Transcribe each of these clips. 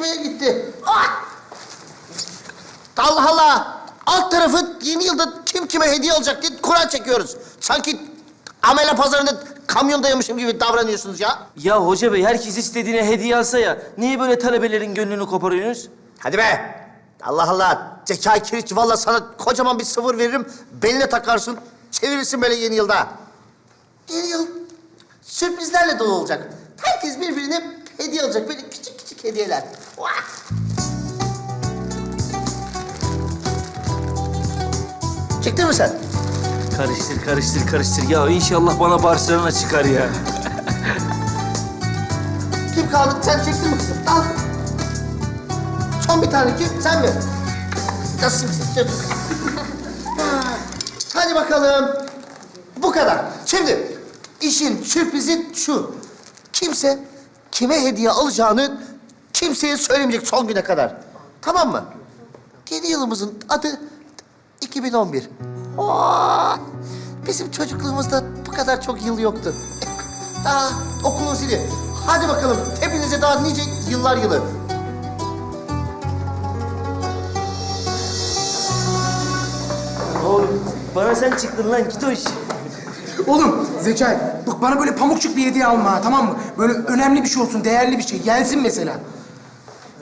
kümeye gitti. Ah! Allah Allah! Alt tarafı yeni yılda kim kime hediye alacak diye Kur'an çekiyoruz. Sanki amele pazarında kamyondaymışım gibi davranıyorsunuz ya. Ya hoca bey herkes istediğine hediye alsa ya. Niye böyle talebelerin gönlünü koparıyorsunuz? Hadi be! Allah Allah! Zekai Kiriç valla sana kocaman bir sıfır veririm. Beline takarsın, çevirirsin böyle yeni yılda. Yeni yıl sürprizlerle dolu olacak. Herkes birbirine hediye alacak. Böyle küçük küçük hediyeler. Çıktın mı sen? Karıştır, karıştır, karıştır. Ya inşallah bana Barcelona çıkar ya. Kim kaldı? Sen çektin mi kızım? Al. Son bir tane kim? Sen mi? Nasıl seçtin? Hadi bakalım. Bu kadar. Şimdi işin sürprizi şu. Kimse kime hediye alacağını kimseye söylemeyecek son güne kadar. Tamam mı? Yeni yılımızın adı 2011. Oo, bizim çocukluğumuzda bu kadar çok yıl yoktu. Daha okulun zili. Hadi bakalım hepinize daha nice yıllar yılı. Oğlum bana sen çıktın lan git o iş. Oğlum Zekai, bak bana böyle pamukçuk bir hediye alma ha, tamam mı? Böyle önemli bir şey olsun, değerli bir şey. Gelsin mesela.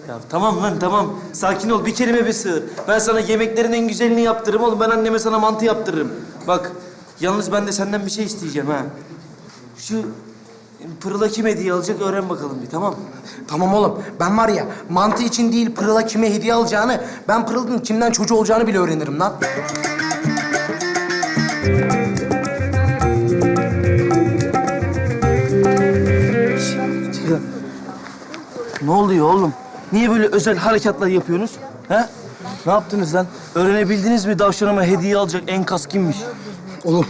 Ya tamam lan tamam. Sakin ol bir kelime bir sığır. Ben sana yemeklerin en güzelini yaptırırım oğlum. Ben anneme sana mantı yaptırırım. Bak yalnız ben de senden bir şey isteyeceğim ha. Şu pırıla kim hediye alacak öğren bakalım bir tamam mı? Tamam oğlum, ben var ya mantı için değil Pırıl'a kime hediye alacağını, ben Pırıl'ın kimden çocuğu olacağını bile öğrenirim lan. Ne oluyor oğlum? Niye böyle özel harekatlar yapıyorsunuz? He? Ne yaptınız lan? Öğrenebildiniz mi davşanıma hediye alacak enkaz kimmiş? Oğlum,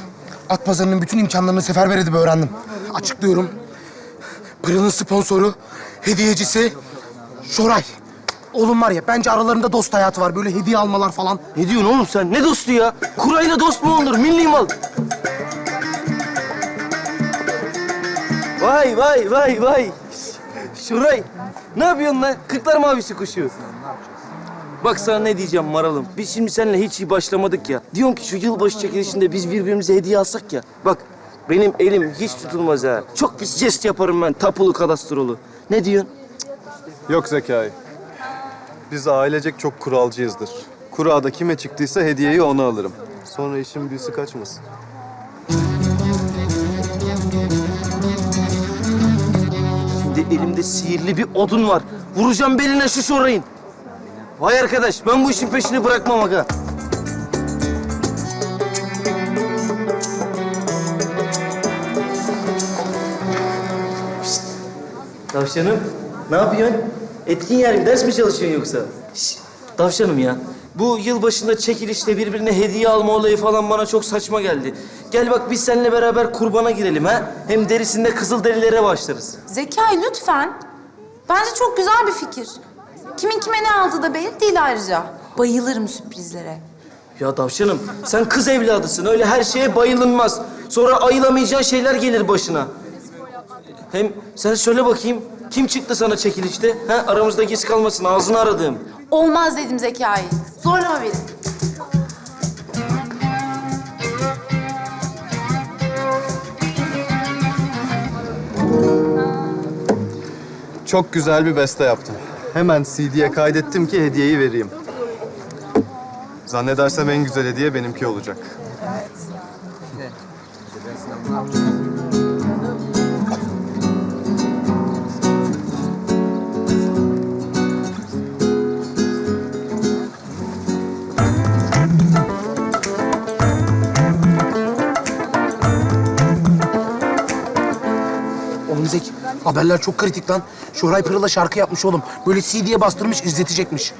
at pazarının bütün imkanlarını seferber edip öğrendim. Açıklıyorum. Pırıl'ın sponsoru, hediyecisi Şoray. Oğlum var ya, bence aralarında dost hayatı var. Böyle hediye almalar falan. Ne diyorsun oğlum sen? Ne dostu ya? Kurayla dost mu olur? Milli mal. Vay vay vay vay. Şuray. Ne yapıyorsun lan? Kırklar mavisi kuşu. Bak sana ne diyeceğim maralım. Biz şimdi seninle hiç iyi başlamadık ya. Diyorsun ki şu yılbaşı çekilişinde biz birbirimize hediye alsak ya. Bak benim elim hiç tutulmaz ha. Çok pis jest yaparım ben tapulu kadastrolu. Ne diyorsun? Yok Zekai. Biz ailecek çok kuralcıyızdır. Kurada kime çıktıysa hediyeyi ona alırım. Sonra işin büyüsü kaçmasın. Elimde sihirli bir odun var. Vuracağım beline şu şorayın. Vay arkadaş ben bu işin peşini bırakmam aga. Şşt! Tavşanım ne yapıyorsun? Etkin yer mi? Ders mi çalışıyorsun yoksa? Şşt! Tavşanım ya. Bu yılbaşında çekilişte birbirine hediye alma olayı falan bana çok saçma geldi. Gel bak biz seninle beraber kurbana girelim ha. Hem derisinde kızıl derilere başlarız. Zekai lütfen. Bence çok güzel bir fikir. Kimin kime ne aldığı da belli değil ayrıca. Bayılırım sürprizlere. Ya tavşanım sen kız evladısın öyle her şeye bayılınmaz. Sonra ayılamayacağın şeyler gelir başına. Hem sen söyle bakayım kim çıktı sana çekilişte? Ha aramızda gizli kalmasın ağzını aradığım. Olmaz dedim Zekai. Zorlama beni. Çok güzel bir beste yaptım. Hemen CD'ye kaydettim ki hediyeyi vereyim. Zannedersem en güzel hediye benimki olacak. Oğlum Zeki, haberler çok kritik lan. Şoray Pırıl'a şarkı yapmış oğlum. Böyle CD'ye bastırmış, izletecekmiş.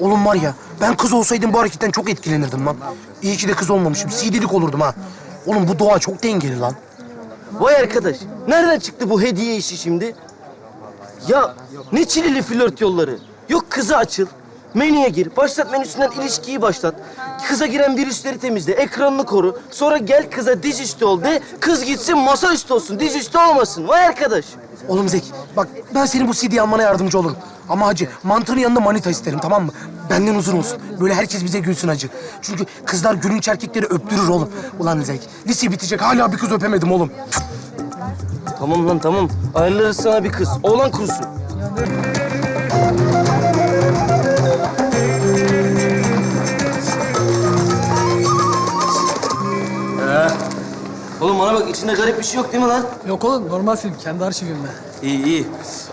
Oğlum var ya, ben kız olsaydım bu hareketten çok etkilenirdim lan. İyi ki de kız olmamışım, CD'lik olurdum ha. Oğlum bu doğa çok dengeli lan. Vay arkadaş nereden çıktı bu hediye işi şimdi? Ya ne çilili flört yolları. Yok kıza açıl. Menüye gir. Başlat menüsünden ilişkiyi başlat. Kıza giren virüsleri temizle. Ekranını koru. Sonra gel kıza dizüstü ol de. Kız gitsin masaüstü olsun. Dizüstü olmasın. Vay arkadaş. Oğlum Zeki, bak ben senin bu CD'yi almana yardımcı olurum. Ama hacı mantının yanında manita isterim tamam mı? Benden uzun olsun. Böyle herkes bize gülsün hacı. Çünkü kızlar gülünç erkekleri öptürür oğlum. Ulan Zek, lise bitecek hala bir kız öpemedim oğlum. Tamam lan tamam. Ayarlarız sana bir kız. Oğlan kurusu. Garip bir şey yok değil mi lan? Yok oğlum normal film kendi arşivimde. İyi iyi.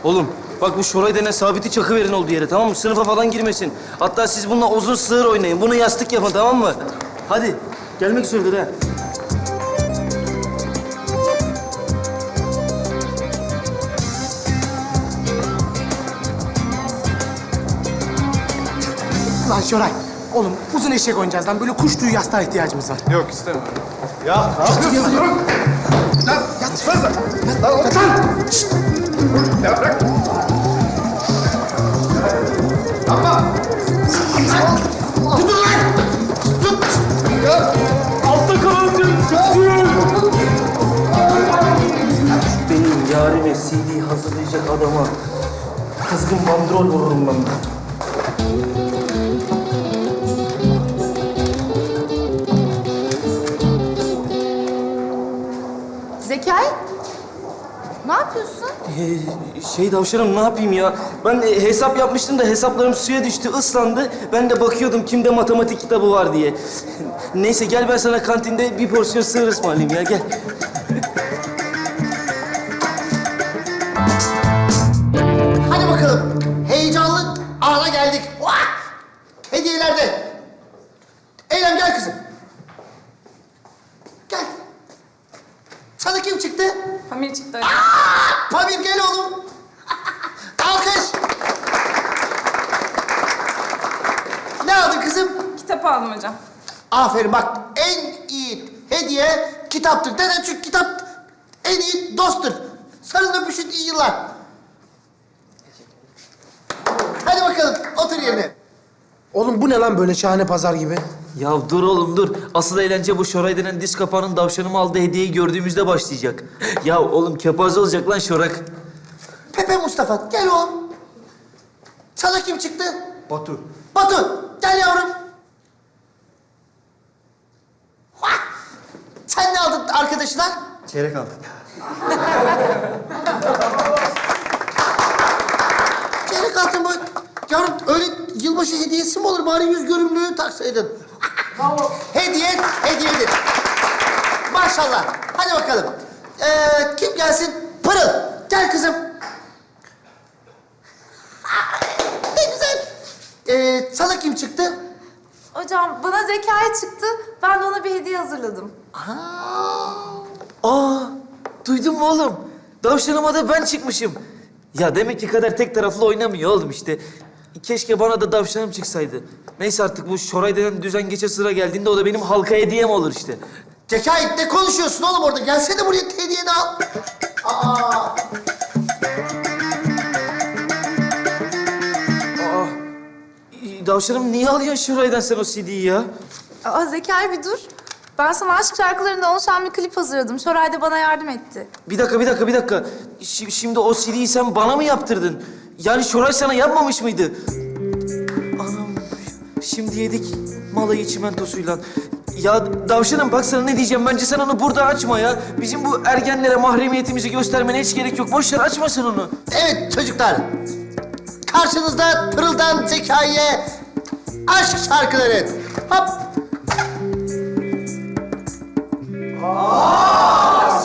Oğlum bak bu Şoray denen sabiti çakı verin olduğu yere tamam mı? Sınıfa falan girmesin. Hatta siz bununla uzun sığır oynayın. Bunu yastık yapın tamam mı? Hadi. Gelmek üzeredir ha. Lan Şoray, oğlum uzun eşek oynayacağız lan. Böyle kuş tüyü yastığa ihtiyacımız var. Yok istemiyorum. Ya ne yapıyorsun? Lan yatsanıza. Lan oğlum. Şşt. Ya bırak. Yapma. Tutun lan! Tut! Ya. Altta kalalım Benim yarime CD hazırlayacak adama kızgın bandrol vururum ben. Şey davşanım ne yapayım ya? Ben e, hesap yapmıştım da hesaplarım suya düştü, ıslandı. Ben de bakıyordum kimde matematik kitabı var diye. Neyse gel ben sana kantinde bir porsiyon sığır ısmarlayayım ya gel. Kızım? Kitap aldım hocam. Aferin bak en iyi hediye kitaptır. Neden? Çünkü kitap en iyi dosttur. Sarıl öpüşün iyi yıllar. Hadi bakalım otur yerine. Oğlum bu ne lan böyle şahane pazar gibi? Ya dur oğlum dur. Asıl eğlence bu Şoray denen diz kapağının davşanımı aldığı hediyeyi gördüğümüzde başlayacak. Ya oğlum kepaze olacak lan Şorak. Pepe Mustafa gel oğlum. Sana kim çıktı? Batu. Batu gel yavrum. Sen ne aldın arkadaşına? Çeyrek aldık. Çeyrek altın mı? Yavrum öyle yılbaşı hediyesi mi olur? Bari yüz görümlüğü taksaydın. Hediye hediyedir. Maşallah. Hadi bakalım. Ee, kim gelsin? Pırıl. Gel kızım. Ne güzel. Ee, sana kim çıktı? Hocam bana Zekai çıktı. Ben de ona bir hediye hazırladım. Aa, duydun mu oğlum? Davşanıma da ben çıkmışım. Ya demek ki kader tek taraflı oynamıyor oğlum işte. Keşke bana da davşanım çıksaydı. Neyse artık bu Şoray denen düzen geçe sıra geldiğinde o da benim halka hediyem olur işte. Zekai ne konuşuyorsun oğlum orada? Gelsene buraya hediyeni al. Aa, Davşanım niye alıyorsun Şoray'dan sen o CD'yi ya? Aa Zekai bir dur. Ben sana aşk şarkılarından oluşan bir klip hazırladım. Şoray da bana yardım etti. Bir dakika, bir dakika, bir dakika. Şi- Şimdi o CD'yi sen bana mı yaptırdın? Yani Şoray sana yapmamış mıydı? Anam, şimdi yedik malayı çimentosuyla. Ya davşanım bak sana ne diyeceğim. Bence sen onu burada açma ya. Bizim bu ergenlere mahremiyetimizi göstermene hiç gerek yok. Boş ver açma sen onu. Evet çocuklar. Karşınızda Pırıl'dan Zekai'ye aşk şarkıları. Hop. Aa,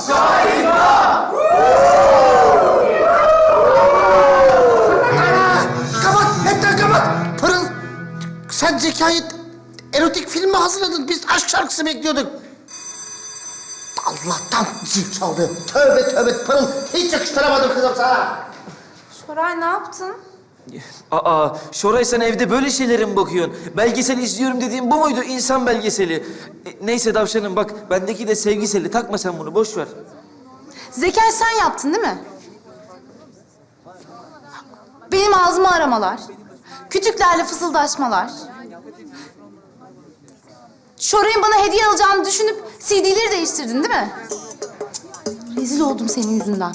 Kapat, hepten kapat. Pırıl, sen Zekai'ye erotik film mi hazırladın? Biz aşk şarkısı bekliyorduk. Allah'tan zil çaldı. Tövbe tövbe Pırıl. Hiç yakıştıramadım kızım sana. Şoray ne yaptın? Aa, Şoray sen evde böyle şeylere mi bakıyorsun? Belgesel izliyorum dediğim bu muydu? İnsan belgeseli. E, neyse davşanım bak, bendeki de sevgiseli. Takma sen bunu, boş ver. Zekai sen yaptın değil mi? Benim ağzımı aramalar. Kütüklerle fısıldaşmalar. Şoray'ın bana hediye alacağını düşünüp CD'leri değiştirdin değil mi? Rezil oldum senin yüzünden.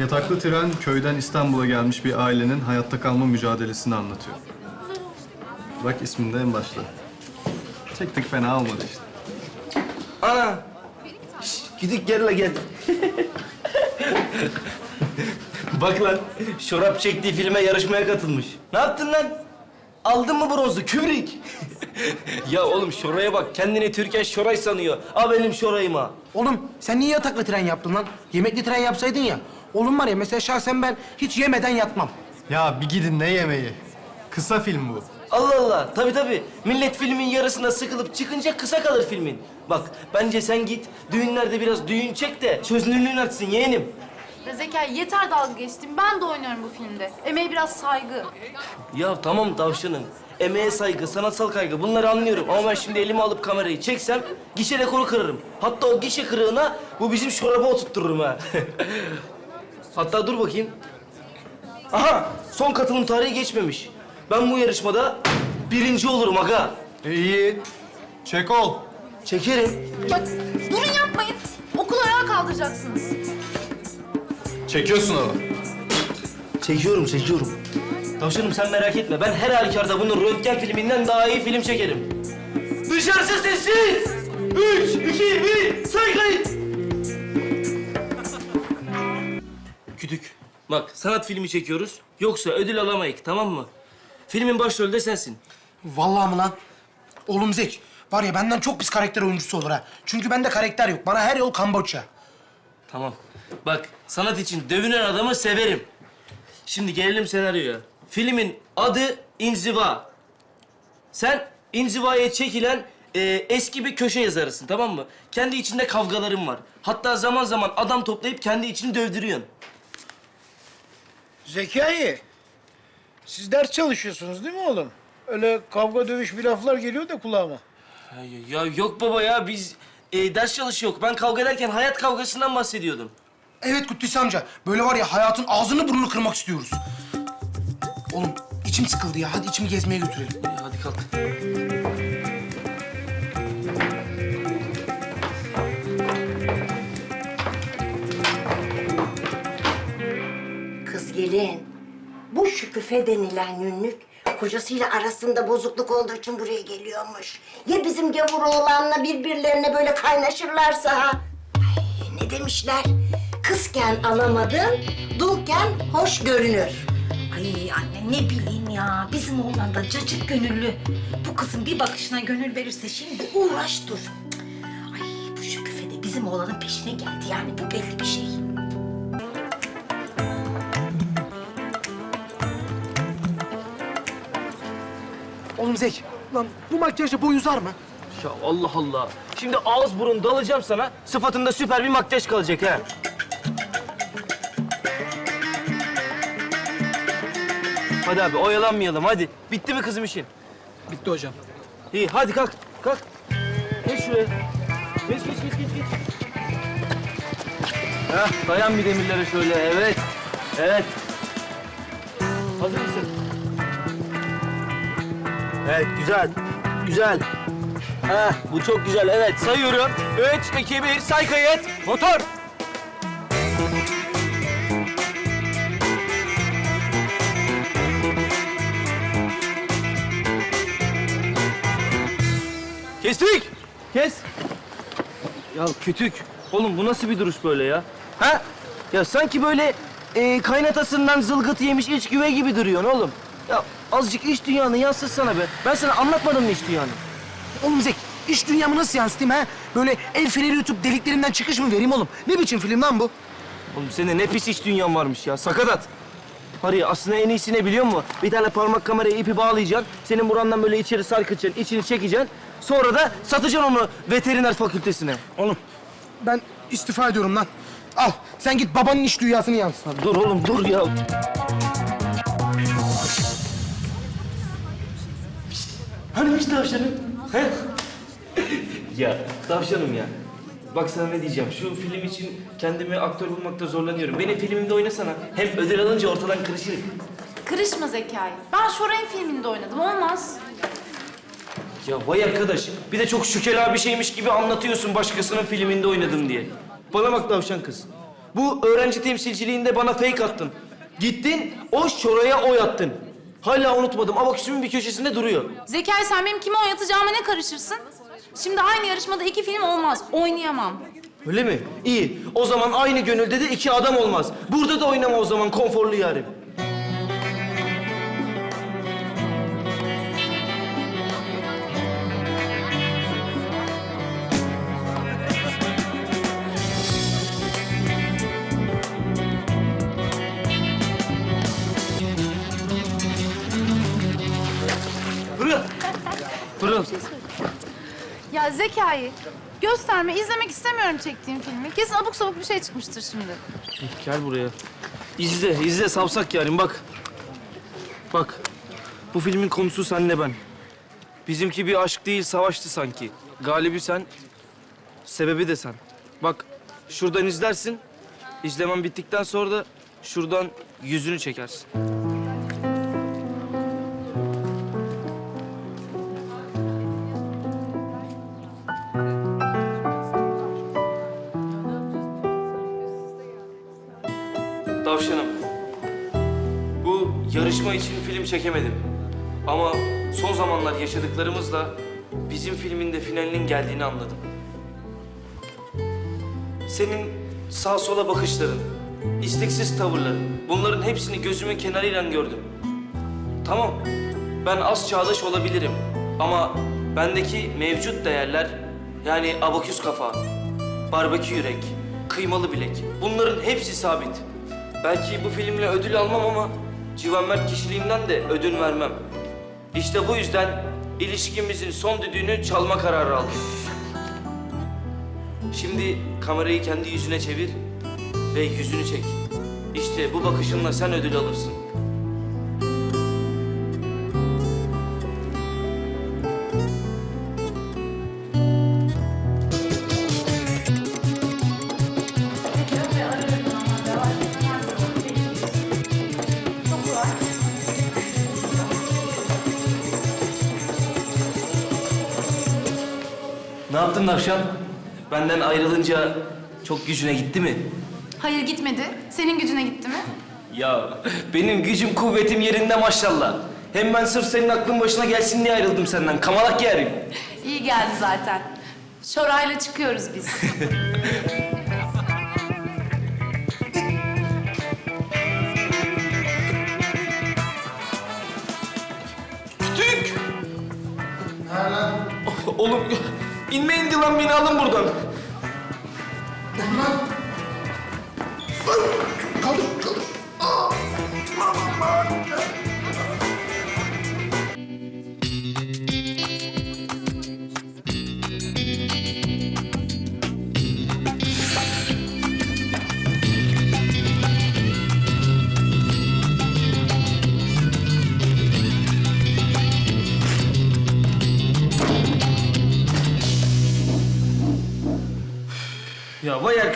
Yataklı tren köyden İstanbul'a gelmiş bir ailenin hayatta kalma mücadelesini anlatıyor. Bak isminde en başta. Çektik fena olmadı işte. Ana! Şş, Gidik gel la gel. Bak lan, şorap çektiği filme yarışmaya katılmış. Ne yaptın lan? Aldın mı bronzu kübrik? ya oğlum şoraya bak, kendini Türkan Şoray sanıyor. Al benim şorayıma. Oğlum sen niye yataklı tren yaptın lan? Yemekli tren yapsaydın ya. Oğlum var ya mesela şahsen ben hiç yemeden yatmam. Ya bir gidin ne yemeği? Kısa film bu. Allah Allah, tabii tabii. Millet filmin yarısında sıkılıp çıkınca kısa kalır filmin. Bak, bence sen git, düğünlerde biraz düğün çek de çözünürlüğün artsın yeğenim. Ya Zekai yeter dalga geçtim. Ben de oynuyorum bu filmde. Emeğe biraz saygı. Ya tamam tavşanım. Emeğe saygı, sanatsal kaygı bunları anlıyorum. Ama ben şimdi elime alıp kamerayı çeksem gişe rekoru kırarım. Hatta o gişe kırığına bu bizim şorabı oturttururum ha. Hatta dur bakayım. Aha! Son katılım tarihi geçmemiş. Ben bu yarışmada birinci olurum aga. İyi. Çek ol. Çekerim. Bak durun yapmayın. Okul ayağa kaldıracaksınız. Çekiyorsun onu. Çekiyorum, çekiyorum. Tavşanım sen merak etme. Ben her halükarda bunun röntgen filminden daha iyi film çekerim. Dışarısı sessiz! Üç, iki, Bak sanat filmi çekiyoruz. Yoksa ödül alamayık tamam mı? Filmin başrolü de sensin. Vallahi mı lan? Oğlum Zek, var ya benden çok pis karakter oyuncusu olur ha. Çünkü bende karakter yok. Bana her yol Kamboçya. Tamam. Bak sanat için dövünen adamı severim. Şimdi gelelim senaryoya. Filmin adı İnziva. Sen inzivaya çekilen e, eski bir köşe yazarısın tamam mı? Kendi içinde kavgaların var. Hatta zaman zaman adam toplayıp kendi içini dövdürüyorsun. Zekai, siz ders çalışıyorsunuz değil mi oğlum? Öyle kavga dövüş bir laflar geliyor da kulağıma. Ya, ya yok baba ya biz e, ders çalışıyor. Ben kavga ederken hayat kavgasından bahsediyordum. Evet Kutlusu amca. Böyle var ya hayatın ağzını burnunu kırmak istiyoruz. Oğlum içim sıkıldı ya. Hadi içimi gezmeye götürelim. E, hadi kalk. Kız gelin. Bu Şüküfe denilen yünlük kocasıyla arasında bozukluk olduğu için buraya geliyormuş. Ya bizim gavur oğlanla birbirlerine böyle kaynaşırlarsa ha? Ay, ne demişler? Kızken alamadın, dulken hoş görünür. Ay anne ne bileyim ya. Bizim oğlan da cacık gönüllü. Bu kızın bir bakışına gönül verirse şimdi uğraş dur. Ay bu Şüküfe de bizim oğlanın peşine geldi yani bu belli bir şey. Oğlum Zek, lan bu makyajla boy uzar mı? Ya Allah Allah. Şimdi ağız burun dalacağım sana. Sıfatında süper bir makyaj kalacak ha. Hadi abi oyalanmayalım hadi. Bitti mi kızım işin? Bitti hocam. İyi hadi kalk. Kalk. Geç şuraya. Geç geç geç geç geç. Heh, dayan bir demirlere şöyle. Evet. Evet. Hazır mısın? Evet güzel. Güzel. Heh, bu çok güzel. Evet sayıyorum. Üç, iki, bir. Say kayıt. Motor. Kestik. Kes. Ya kütük. Oğlum bu nasıl bir duruş böyle ya? Ha? Ya sanki böyle e, kaynatasından zılgıt yemiş iç güve gibi duruyorsun oğlum. Ya azıcık iç dünyanı yansıtsana be. Ben sana anlatmadım mı iç dünyanı? Oğlum Zek, iş dünyamı nasıl yansıtayım ha? Böyle el feneri yutup deliklerinden çıkış mı vereyim oğlum? Ne biçim film lan bu? Oğlum senin ne pis iç dünyan varmış ya. Sakatat. Ya aslında en iyisi ne biliyor musun? Bir tane parmak kameraya ipi bağlayacaksın. Senin burandan böyle içeri sarkıtacaksın, içini çekeceksin. Sonra da satacaksın onu veteriner fakültesine. Oğlum ben istifa ediyorum lan. Al sen git babanın iş dünyasını yansıt. Dur oğlum dur ya. Hanimiş tavşanım? He? ya tavşanım ya. Bak sana ne diyeceğim. Şu film için kendimi aktör bulmakta zorlanıyorum. Benim filmimde oynasana. Hem ödül alınca ortadan kırışırız. Kırışma Zekai. Ben Şoray'ın filminde oynadım. Olmaz. Ya vay arkadaş. Bir de çok şükela bir şeymiş gibi anlatıyorsun başkasının filminde oynadım diye. Bana bak tavşan kız. Bu öğrenci temsilciliğinde bana fake attın. Gittin, o şoraya oy attın. Hala unutmadım. Abaküsümün bir köşesinde duruyor. Zekai sen benim kime oynatacağıma ne karışırsın? Şimdi aynı yarışmada iki film olmaz. Oynayamam. Öyle mi? İyi. O zaman aynı gönülde de iki adam olmaz. Burada da oynama o zaman konforlu yarim. Zekai, gösterme, izlemek istemiyorum çektiğim filmi. Kesin abuk sabuk bir şey çıkmıştır şimdi. Gel buraya. İzle, izle savsak yarim bak. Bak, bu filmin konusu senle ben. Bizimki bir aşk değil, savaştı sanki. Galibi sen, sebebi de sen. Bak, şuradan izlersin. İzlemen bittikten sonra da şuradan yüzünü çekersin. Çekemedim. Ama son zamanlar yaşadıklarımızla bizim filmin de finalinin geldiğini anladım. Senin sağ sola bakışların, isteksiz tavırların, bunların hepsini gözümün kenarıyla gördüm. Tamam, ben az çağdaş olabilirim ama bendeki mevcut değerler yani abaküs kafa, barbekü yürek, kıymalı bilek bunların hepsi sabit. Belki bu filmle ödül almam ama Civan kişiliğimden de ödün vermem. İşte bu yüzden ilişkimizin son düdüğünü çalma kararı aldım. Şimdi kamerayı kendi yüzüne çevir ve yüzünü çek. İşte bu bakışınla sen ödül alırsın. Navşan? Benden ayrılınca çok gücüne gitti mi? Hayır gitmedi. Senin gücüne gitti mi? Ya benim gücüm kuvvetim yerinde maşallah. Hem ben sırf senin aklın başına gelsin diye ayrıldım senden. Kamalak yerim. İyi geldi zaten. Şorayla çıkıyoruz biz. Kütük! Oğlum inme indi lan beni alın buradan. Ya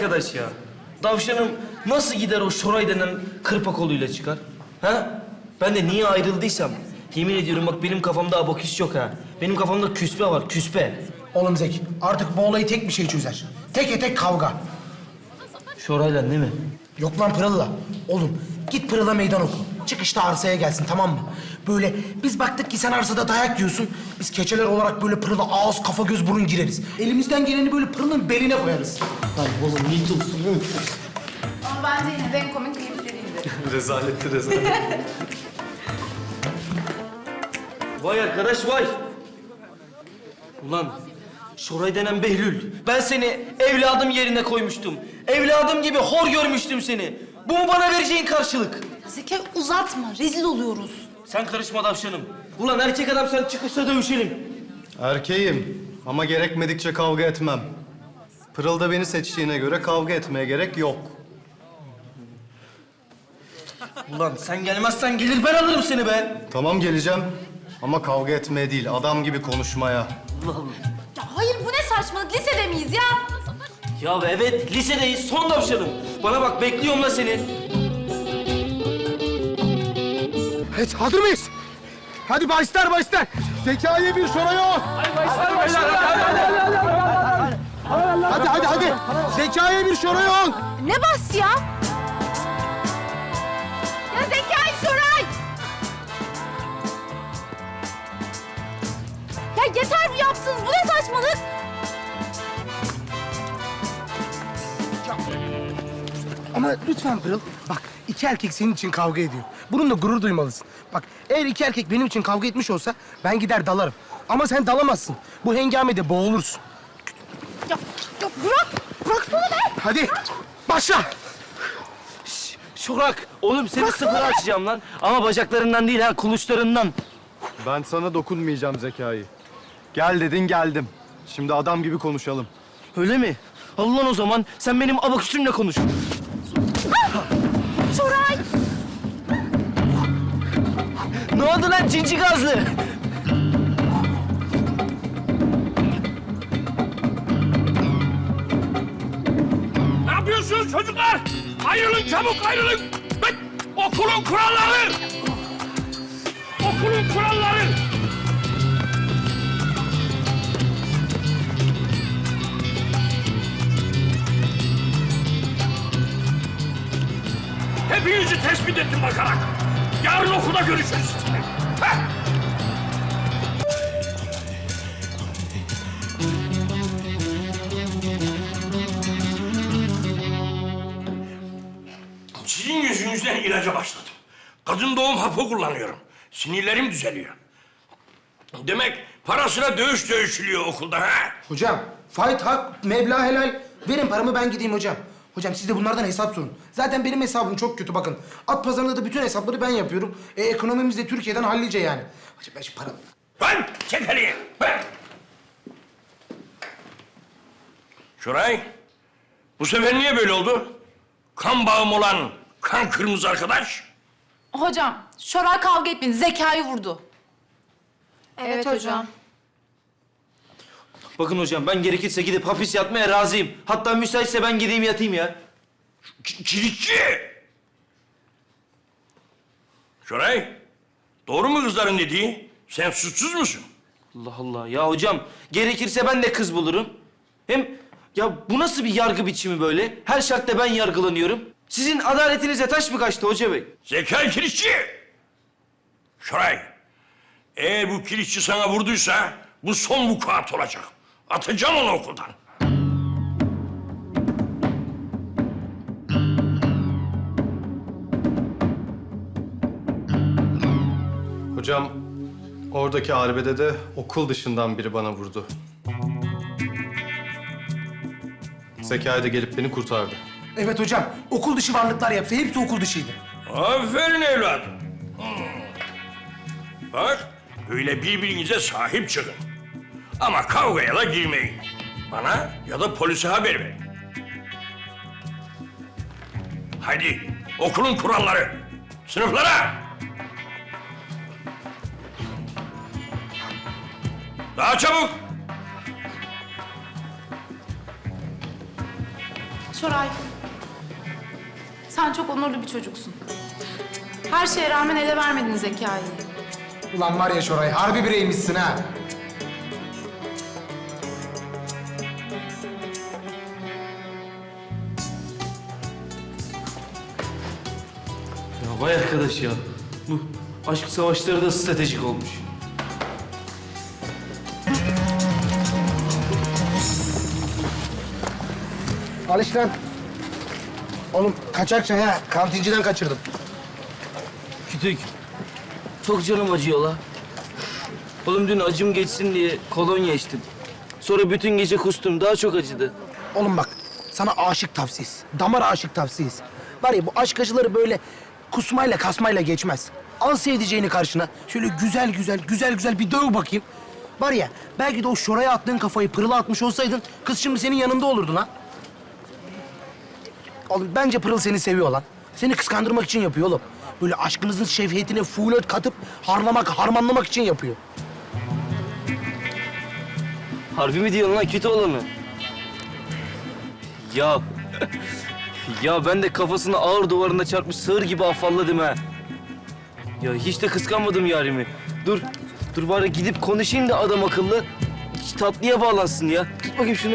arkadaş ya. Davşanım nasıl gider o Şoray denen kırpa koluyla çıkar? Ha? Ben de niye ayrıldıysam. Yemin ediyorum bak benim kafamda abaküs yok ha. Benim kafamda küspe var, küspe. Oğlum Zeki artık bu olayı tek bir şey çözer. Teke tek kavga. Şorayla değil mi? Yok lan Pırıl'la. Oğlum git Pırıl'a meydan oku. Çıkışta arsaya gelsin tamam mı? Böyle biz baktık ki sen arsada dayak yiyorsun. Biz keçeler olarak böyle Pırıl'a ağız, kafa, göz, burun gireriz. Elimizden geleni böyle Pırıl'ın beline koyarız. Lan oğlum ne diyorsun? Ama bence yine de en komik klipleriydi. Rezaletti rezalet. Vay arkadaş vay. Ulan Şoray denen Behlül. Ben seni evladım yerine koymuştum. Evladım gibi hor görmüştüm seni. Bu mu bana vereceğin karşılık? Zekai uzatma. Rezil oluyoruz. Sen karışma davşanım. Ulan erkek adam sen çıkışta dövüşelim. Erkeğim ama gerekmedikçe kavga etmem. Pırıl da beni seçtiğine göre kavga etmeye gerek yok. Ulan sen gelmezsen gelir ben alırım seni be. Tamam geleceğim ama kavga etmeye değil, adam gibi konuşmaya. Ya hayır bu ne saçmalık? Lisede miyiz ya? Ya evet lisedeyiz son davşanım. Bana bak bekliyorum la seni. Evet hazır mıyız? Hadi başlar başlar. Zekaiye bir şoraya on. Hadi başlar başlar. Hadi hadi hadi. Hadi hadi hadi. Zekaya bir Şoray ol. Ne bas ya? Ya Zekai Şoray! Ya yeter bu yaptınız. Bu ne saçmalık? Ama lütfen Pırıl. Bak iki erkek senin için kavga ediyor. Bununla gurur duymalısın. Bak eğer iki erkek benim için kavga etmiş olsa ben gider dalarım. Ama sen dalamazsın. Bu hengamede boğulursun. Ya, ya bırak! Bıraksana be! Hadi başla. Şurak, oğlum seni sıfır açacağım lan. Ama bacaklarından değil ha, kuluçlarından. Ben sana dokunmayacağım Zekai. Gel dedin geldim. Şimdi adam gibi konuşalım. Öyle mi? Al lan o zaman, sen benim abaküsümle konuş. Ne oldu lan cinci gazlı? Ne yapıyorsunuz çocuklar? Ayrılın çabuk ayrılın. Bek, okulun kuralları. Okulun kuralları. Hepinizi tespit ettim bakarak. Yarın okulda görüşürüz. Heh. Sizin yüzünüzden ilaca başladım. Kadın doğum hapı kullanıyorum. Sinirlerim düzeliyor. Demek parasına dövüş dövüşülüyor okulda ha? Hocam fight hak meblağ helal. Verin paramı ben gideyim hocam. Hocam siz de bunlardan hesap sorun. Zaten benim hesabım çok kötü bakın. At pazarında da bütün hesapları ben yapıyorum. E, ekonomimiz de Türkiye'den hallice yani. Hocam ben şu paramı... Ben çek elini. Ben. Şoray, bu sefer niye böyle oldu? Kan bağım olan kan kırmızı arkadaş. Hocam, Şoray kavga etmeyin. Zekai vurdu. Evet, hocam. Bakın hocam, ben gerekirse gidip hapis yatmaya razıyım. Hatta müsaitse ben gideyim yatayım ya. Ki- Kilitçi! Şoray, doğru mu kızların dediği? Sen suçsuz musun? Allah Allah. Ya hocam, gerekirse ben de kız bulurum. Hem ya bu nasıl bir yargı biçimi böyle? Her şartta ben yargılanıyorum. Sizin adaletinize taş mı kaçtı hoca bey? Zekai kilitçi! Şoray, eğer bu kilitçi sana vurduysa bu son vukuat olacak. Atacağım onu okuldan. Hocam oradaki arbede de okul dışından biri bana vurdu. Zekai de gelip beni kurtardı. Evet hocam okul dışı varlıklar yaptı. Hepsi okul dışıydı. Aferin evladım. Bak, öyle birbirinize sahip çıkın. Ama kavgaya da girmeyin. Bana ya da polise haber verin. Hadi, okulun kuralları. Sınıflara. Daha çabuk. Şoray, sen çok onurlu bir çocuksun. Her şeye rağmen ele vermedin Zekai'yi. Ulan var ya Şoray harbi bireymişsin ha. Vay arkadaş ya. Bu aşk savaşları da stratejik olmuş. Al işte lan. Oğlum kaçak çay ha. Kantinciden kaçırdım. Kütük. Çok canım acıyor la. Oğlum dün acım geçsin diye kolonya içtim. Sonra bütün gece kustum. Daha çok acıdı. Oğlum bak sana aşık tavsiyesi. Damar aşık tavsiyesi. Var ya bu aşk acıları böyle kusmayla kasmayla geçmez. Al sevdiceğini karşına. Şöyle güzel güzel güzel güzel bir döv bakayım. Var ya belki de o şoraya attığın kafayı pırıla atmış olsaydın kız şimdi senin yanında olurdu lan. Oğlum bence Pırıl seni seviyor lan. Seni kıskandırmak için yapıyor oğlum. Böyle aşkınızın şevhetine fulet katıp harlamak, harmanlamak için yapıyor. Harbi mi diyorsun lan kötü olanı? Ya... Ya ben de kafasını ağır duvarına çarpmış sığır gibi afalladım ha. Ya hiç de kıskanmadım yarimi. Dur, dur bari gidip konuşayım da adam akıllı. Tatlıya bağlansın ya. Tut bakayım şunu.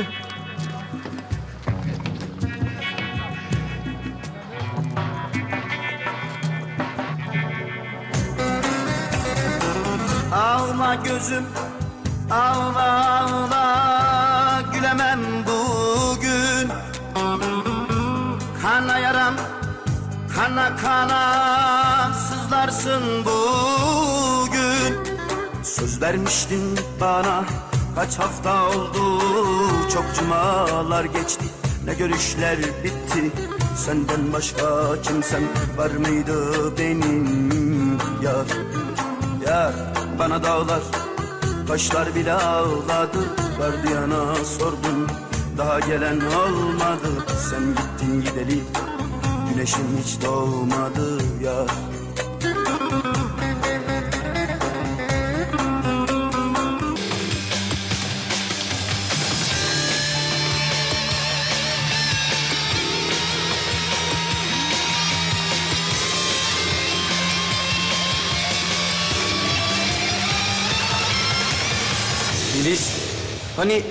Ağla gözüm, ağla ağla. Kana kana sızlarsın bugün. Söz vermiştin bana kaç hafta oldu? Çok cumalar geçti ne görüşler bitti? Senden başka kimsem var mıydı benim? Yar yar bana dağlar taşlar bile ağladı. Gardiyana sordum daha gelen olmadı. Sen gittin gideli güneşin hiç doğmadı Filiz, hani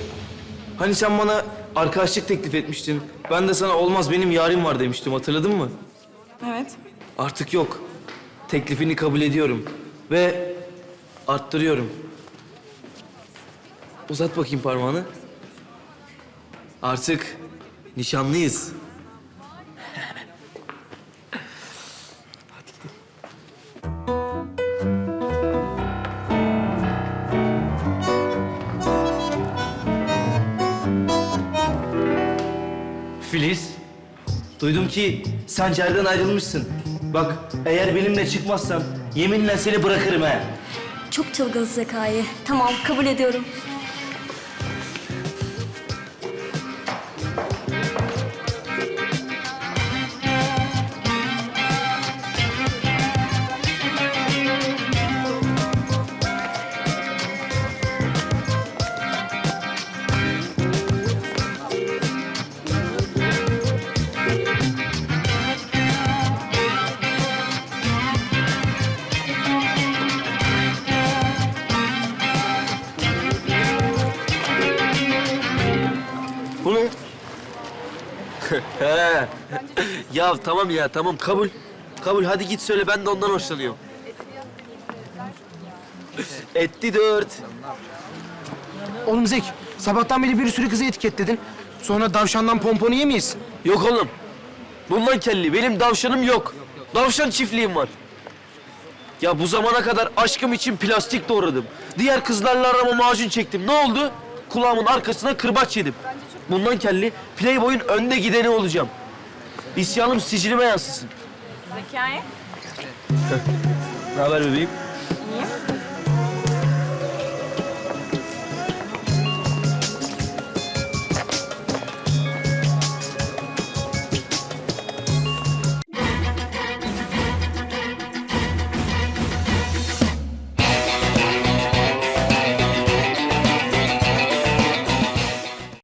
hani sen bana arkadaşlık teklif etmiştin. Ben de sana olmaz benim yarim var demiştim. Hatırladın mı? Evet. Artık yok. Teklifini kabul ediyorum ve arttırıyorum. Uzat bakayım parmağını. Artık nişanlıyız. Filiz, duydum ki Sencer'den ayrılmışsın. Bak, eğer benimle çıkmazsan yeminle seni bırakırım ha. Çok çılgın Zekai. Tamam kabul ediyorum. Ya tamam ya tamam kabul. Kabul hadi git söyle ben de ondan hoşlanıyorum. Etti dört. Oğlum Zek, sabahtan beri bir sürü kızı etiketledin. Sonra davşandan pomponu yemeyiz. Yok oğlum. Bundan kelli. Benim davşanım yok. Davşan çiftliğim var. Ya bu zamana kadar aşkım için plastik doğradım. Diğer kızlarla arama macun çektim. Ne oldu? Kulağımın arkasına kırbaç yedim. Bundan kelli Playboy'un önde gideni olacağım. İsyanım sicilime yansısın. Zekai. Ne haber bebeğim?